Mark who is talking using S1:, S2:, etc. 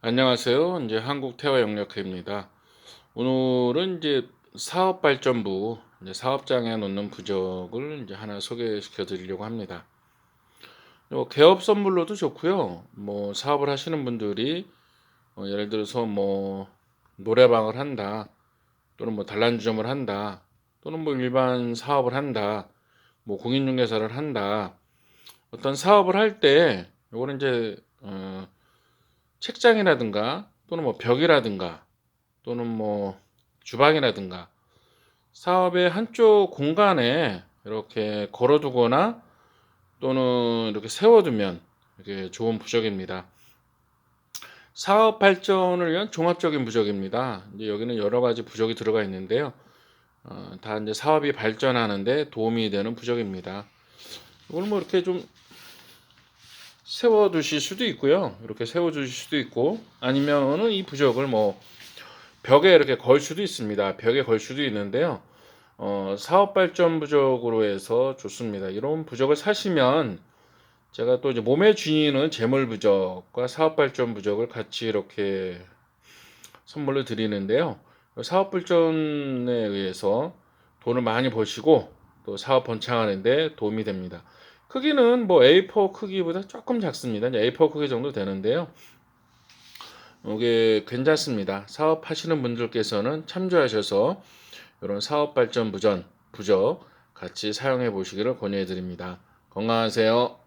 S1: 안녕하세요. 이제 한국 태화 영역회입니다. 오늘은 이제 사업 발전부 이제 사업장에 놓는 부적을 이제 하나 소개시켜 드리려고 합니다. 뭐 개업 선물로도 좋고요. 뭐 사업을 하시는 분들이 어, 예를 들어서 뭐 노래방을 한다, 또는 뭐 단란주점을 한다, 또는 뭐 일반 사업을 한다, 뭐 공인중개사를 한다. 어떤 사업을 할 때 요거는 이제 어, 책장이라든가 또는 뭐 벽이라든가 또는 뭐 주방이라든가 사업의 한쪽 공간에 이렇게 걸어두거나 또는 이렇게 세워두면 이게 좋은 부적입니다. 사업 발전을 위한 종합적인 부적입니다. 이제 여기는 여러 가지 부적이 들어가 있는데요. 어, 다 이제 사업이 발전하는데 도움이 되는 부적입니다. 이걸 뭐 이렇게 좀 세워 두실 수도 있고요. 이렇게 세워 주실 수도 있고 아니면은 이 부적을 뭐 벽에 이렇게 걸 수도 있습니다. 벽에 걸 수도 있는데요. 어, 사업 발전 부적으로 해서 좋습니다. 이런 부적을 사시면 제가 또 이제 몸에 쥐는 재물 부적과 사업 발전 부적을 같이 이렇게 선물로 드리는데요. 사업 발전에 의해서 돈을 많이 버시고 또 사업 번창하는데 도움이 됩니다. 크기는 뭐 A4 크기보다 조금 작습니다. 이제 A4 크기 정도 되는데요. 이게 괜찮습니다. 사업하시는 분들께서는 참조하셔서 이런 사업 발전 부전 부적 같이 사용해 보시기를 권유해 드립니다. 건강하세요.